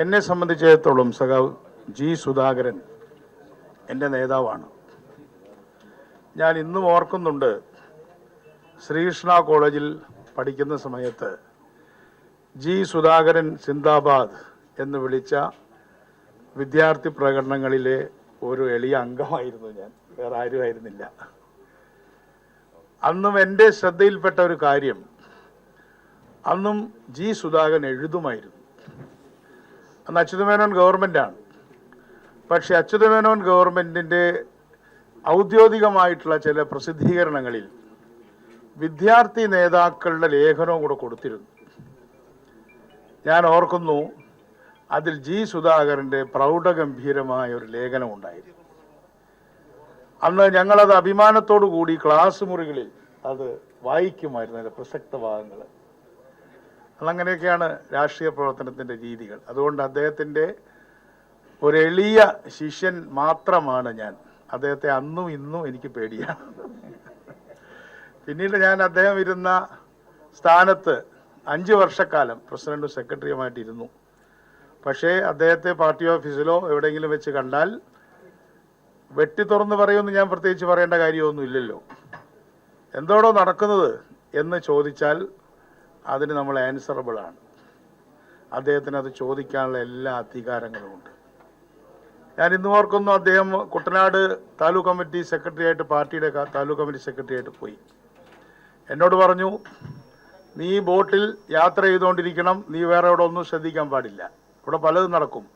എന്നെ സംബന്ധിച്ചിടത്തോളം സഖാവ് ജി സുധാകരൻ എന്റെ നേതാവാണ്. ഞാൻ ഇന്നും ഓർക്കുന്നുണ്ട് ശ്രീകൃഷ്ണ കോളേജിൽ പഠിക്കുന്ന സമയത്ത് ജി സുധാകരൻ സിന്ദാബാദ് എന്ന് വിളിച്ച വിദ്യാർത്ഥി പ്രകടനങ്ങളിലെ ഒരു എളിയ അംഗമായിരുന്നു ഞാൻ. വേറെ ആരും ആയിരുന്നില്ല അന്നും എന്റെ ശ്രദ്ധയിൽപ്പെട്ട ഒരു കാര്യം അന്നും ജി സുധാകരൻ എഴുതുമായിരുന്നു. അന്ന് അച്യുതമേനോൻ ഗവൺമെന്റാണ് പക്ഷെ അച്യുതമേനോൻ ഗവൺമെന്റിന്റെ ഔദ്യോഗികമായിട്ടുള്ള ചില പ്രസിദ്ധീകരണങ്ങളിൽ വിദ്യാർത്ഥി നേതാക്കളുടെ ലേഖനവും കൂടെ കൊടുത്തിരുന്നു. ഞാൻ ഓർക്കുന്നു അതിൽ ജി സുധാകരന്റെ പ്രൗഢഗംഭീരമായ ഒരു ലേഖനം ഉണ്ടായിരുന്നു. അന്ന് ഞങ്ങളത് അഭിമാനത്തോടു കൂടി ക്ലാസ് മുറികളിൽ അത് വായിക്കുമായിരുന്നു അതിന്റെ പ്രസക്ത ഭാഗങ്ങൾ അതങ്ങനെയൊക്കെയാണ് രാഷ്ട്രീയ പ്രവർത്തനത്തിന്റെ രീതികൾ. അതുകൊണ്ട് അദ്ദേഹത്തിന്റെ ഒരു എളിയ ശിഷ്യൻ മാത്രമാണ് ഞാൻ. അദ്ദേഹത്തെ അന്നും ഇന്നും എനിക്ക് പേടിയാണ്. പിന്നീട് ഞാൻ അദ്ദേഹം ഇരുന്ന സ്ഥാനത്ത് അഞ്ച് വർഷക്കാലം പ്രസിഡന്റും സെക്രട്ടറിയുമായിട്ട് ഇരുന്നു. പക്ഷേ അദ്ദേഹത്തെ പാർട്ടി ഓഫീസിലോ എവിടെയെങ്കിലും വെച്ച് കണ്ടാൽ വെട്ടി തുറന്ന് പറയുമെന്ന് ഞാൻ പ്രത്യേകിച്ച് പറയേണ്ട കാര്യമൊന്നും ഇല്ലല്ലോ എന്തോടോ നടക്കുന്നത് എന്ന് ചോദിച്ചാൽ അതിന് നമ്മൾ ആൻസറബിൾ ആണ്. അദ്ദേഹത്തിന് അത് ചോദിക്കാനുള്ള എല്ലാ അധികാരങ്ങളും ഉണ്ട്. ഞാൻ ഇന്ന് ഓർക്കുന്നു അദ്ദേഹം കുട്ടനാട് താലൂക്ക് കമ്മിറ്റി സെക്രട്ടറി ആയിട്ട് പാർട്ടിയുടെ താലൂക്ക് കമ്മിറ്റി സെക്രട്ടറി ആയിട്ട് പോയി. എന്നോട് പറഞ്ഞു നീ ബോട്ടിൽ യാത്ര ചെയ്തുകൊണ്ടിരിക്കണം. നീ വേറെ ഇവിടെ ഒന്നും ശ്രദ്ധിക്കാൻ പാടില്ല. ഇവിടെ പലതും നടക്കും.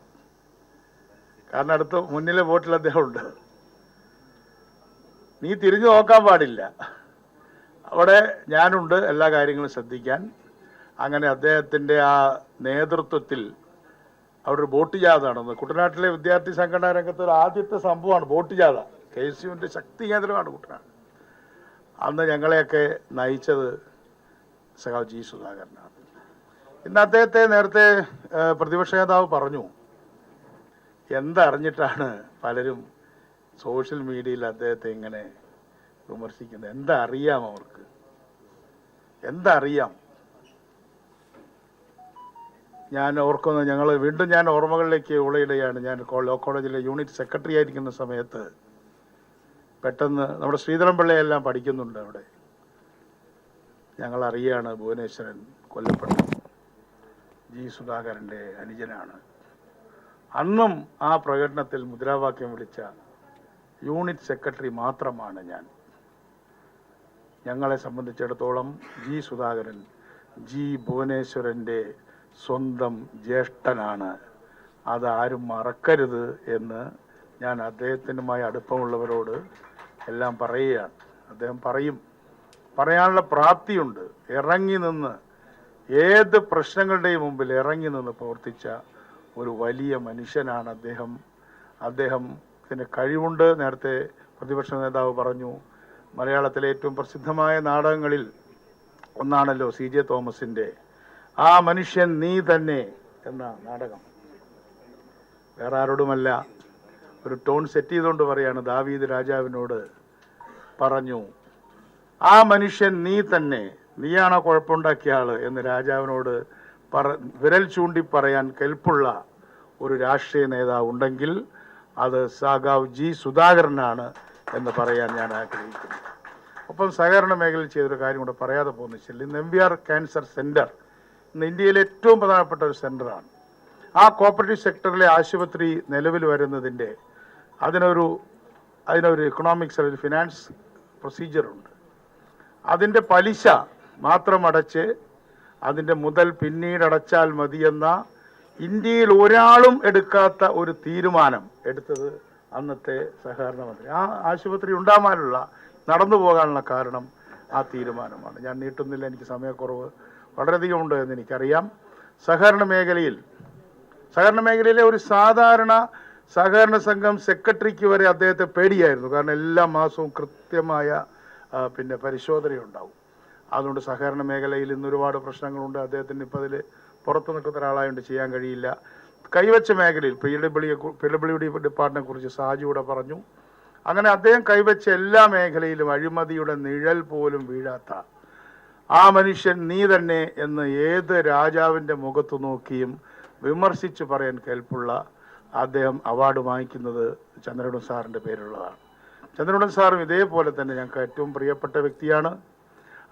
കാരണം അടുത്ത് മുന്നിലെ ബോട്ടിൽ അദ്ദേഹം ഉണ്ട്. നീ തിരിഞ്ഞു നോക്കാൻ പാടില്ല. അവിടെ ഞാനുണ്ട് എല്ലാ കാര്യങ്ങളും ശ്രദ്ധിക്കാൻ. അങ്ങനെ അദ്ദേഹത്തിന്റെ ആ നേതൃത്വത്തിൽ അവിടെ ഒരു ബോട്ട് ജാഥ നടന്നത് കുട്ടനാട്ടിലെ വിദ്യാർത്ഥി സംഘടനാ രംഗത്ത് ഒരു ആദ്യത്തെ സംഭവമാണ് ബോട്ട് ജാഥ കെ എസ് യുവിന്റെ ശക്തി കേന്ദ്രമാണ് കുട്ടനാട്. അന്ന് ഞങ്ങളെയൊക്കെ നയിച്ചത് സഖാവ് ജി സുധാകരനാണ്. ഇന്ന് അദ്ദേഹത്തെ നേരത്തെ പ്രതിപക്ഷ നേതാവ് പറഞ്ഞു. എന്തറിഞ്ഞിട്ടാണ് പലരും സോഷ്യൽ മീഡിയയിൽ അദ്ദേഹത്തെ ഇങ്ങനെ വിമർശിക്കുന്നത്. എന്താ അറിയാം അവർക്ക്? എന്താ അറിയാം ഞാൻ ഓർക്കുന്നത് ഞങ്ങൾ വീണ്ടും ഞാൻ ഓർമ്മകളിലേക്ക് ഉളയിടുകയാണ് ഞാൻ ലോ കോളേജിലെ യൂണിറ്റ് സെക്രട്ടറി ആയിരിക്കുന്ന സമയത്ത് പെട്ടെന്ന് നമ്മുടെ ശ്രീധരൻപിള്ളയെല്ലാം പഠിക്കുന്നുണ്ട് അവിടെ. ഞങ്ങൾ അറിയാണ് ഭുവനേശ്വരൻ കൊല്ലപ്പെട്ടു ജി സുധാകരന്റെ അനുജനാണ്. അന്നും ആ പ്രകടനത്തിൽ മുദ്രാവാക്യം വിളിച്ച യൂണിറ്റ് സെക്രട്ടറി മാത്രമാണ് ഞാൻ. ഞങ്ങളെ സംബന്ധിച്ചിടത്തോളം ജി സുധാകരൻ ജി ഭുവനേശ്വരന്റെ സ്വന്തം ജ്യേഷ്ഠനാണ്. അതാരും മറക്കരുത് എന്ന് ഞാൻ അദ്ദേഹത്തിനുമായി അടുപ്പമുള്ളവരോട് എല്ലാം പറയുകയാണ്. അദ്ദേഹം പറയും പറയാനുള്ള പ്രാപ്തിയുണ്ട്. ഇറങ്ങി നിന്ന് ഏത് പ്രശ്നങ്ങളുടെയും മുമ്പിൽ ഇറങ്ങി നിന്ന് പ്രവർത്തിച്ച ഒരു വലിയ മനുഷ്യനാണ് അദ്ദേഹം. അദ്ദേഹത്തിന് കഴിവുണ്ട്. നേരത്തെ പ്രതിപക്ഷ നേതാവ് പറഞ്ഞു മലയാളത്തിലെ ഏറ്റവും പ്രസിദ്ധമായ നാടകങ്ങളിൽ ഒന്നാണല്ലോ സി ജെ തോമസിന്റെ ആ മനുഷ്യൻ നീ തന്നെ എന്ന നാടകം. വേറെ ആരോടുമല്ല ഒരു ടോൺ സെറ്റ് ചെയ്തുകൊണ്ട് പറയാണ് ദാവീദ് രാജാവിനോട് പറഞ്ഞു ആ മനുഷ്യൻ നീ തന്നെ നീയാണോ കുഴപ്പമുണ്ടാക്കിയ ആൾ? എന്ന് രാജാവിനോട് പറ വിരൽ ചൂണ്ടി പറയാൻ കെൽപ്പുള്ള ഒരു രാഷ്ട്രീയ നേതാവ് ഉണ്ടെങ്കിൽ അത് സാഗാവ് ജി സുധാകരനാണ് എന്ന് പറയാൻ ഞാൻ ആഗ്രഹിക്കുന്നു. ഒപ്പം സഹകരണ മേഖലയിൽ ചെയ്തൊരു കാര്യം കൂടെ പറയാതെ പോകുന്നില്ല ഇന്ന് M V R cancer centre ഇന്ന് ഇന്ത്യയിലെ ഏറ്റവും പ്രധാനപ്പെട്ട ഒരു സെന്ററാണ്. ആ കോപ്പറേറ്റീവ് സെക്ടറിലെ ആശുപത്രി നിലവിൽ വരുന്നതിന്റെ അതിനൊരു അതിനൊരു ഇക്കണോമിക്സ് അല്ലെങ്കിൽ ഫിനാൻസ് പ്രൊസീജിയറുണ്ട് അതിന്റെ പലിശ മാത്രം അടച്ച് അതിന്റെ മുതൽ പിന്നീട് അടച്ചാൽ മതിയെന്ന ഇന്ത്യയിൽ ഒരാളും എടുക്കാത്ത ഒരു തീരുമാനം എടുത്തത് അന്നത്തെ സഹകരണ മന്ത്രി ആ ആശുപത്രി ഉണ്ടാകാനുള്ള നടന്നു പോകാനുള്ള കാരണം ആ തീരുമാനമാണ്. ഞാൻ നീട്ടുന്നില്ല എനിക്ക് സമയക്കുറവ് വളരെയധികം ഉണ്ട് എന്ന് എനിക്കറിയാം. സഹകരണ മേഖലയിൽ സഹകരണ മേഖലയിലെ ഒരു സാധാരണ സഹകരണ സംഘം സെക്രട്ടറിക്ക് വരെ അദ്ദേഹത്തെ പേടിയായിരുന്നു. കാരണം എല്ലാ മാസവും കൃത്യമായ പിന്നെ പരിശോധനയുണ്ടാവും. അതുകൊണ്ട് സഹകരണ മേഖലയിൽ ഇന്ന് ഒരുപാട് പ്രശ്നങ്ങളുണ്ട്. അദ്ദേഹത്തിന് ഇപ്പോൾ അതിൽ പുറത്തു നിൽക്കുന്ന ഒരാളായതുകൊണ്ട് ചെയ്യാൻ കഴിയില്ല. കൈവച്ച മേഖലയിൽ P W P W D കുറിച്ച് സാജുവിടെ പറഞ്ഞു. അങ്ങനെ അദ്ദേഹം കൈവച്ച എല്ലാ മേഖലയിലും അഴിമതിയുടെ നിഴൽ പോലും വീഴാത്ത ആ മനുഷ്യൻ നീ തന്നെ എന്ന് ഏത് രാജാവിന്റെ മുഖത്ത് നോക്കിയും വിമർശിച്ച് പറയാൻ കേൾപ്പുള്ള അദ്ദേഹം അവാർഡ് വാങ്ങിക്കുന്നത് ചന്ദ്രനുടൻ സാറിന്റെ പേരുള്ളതാണ് ചന്ദ്രനുടൻ സാറും ഇതേപോലെ തന്നെ ഞങ്ങൾക്ക് ഏറ്റവും പ്രിയപ്പെട്ട വ്യക്തിയാണ്.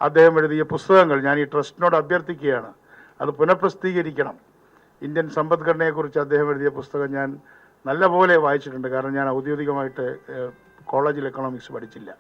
അദ്ദേഹം എഴുതിയ പുസ്തകങ്ങൾ ഞാൻ ഈ ട്രസ്റ്റിനോട് അഭ്യർത്ഥിക്കുകയാണ്. അത് പുനഃപ്രസിദ്ധീകരിക്കണം. ഇന്ത്യൻ സമ്പദ്ഘടനയെക്കുറിച്ച് അദ്ദേഹം എഴുതിയ പുസ്തകം ഞാൻ നല്ലപോലെ വായിച്ചിട്ടുണ്ട്. കാരണം ഞാൻ ഔദ്യോഗികമായിട്ട് കോളേജിൽ എക്കണോമിക്സ് പഠിച്ചില്ല.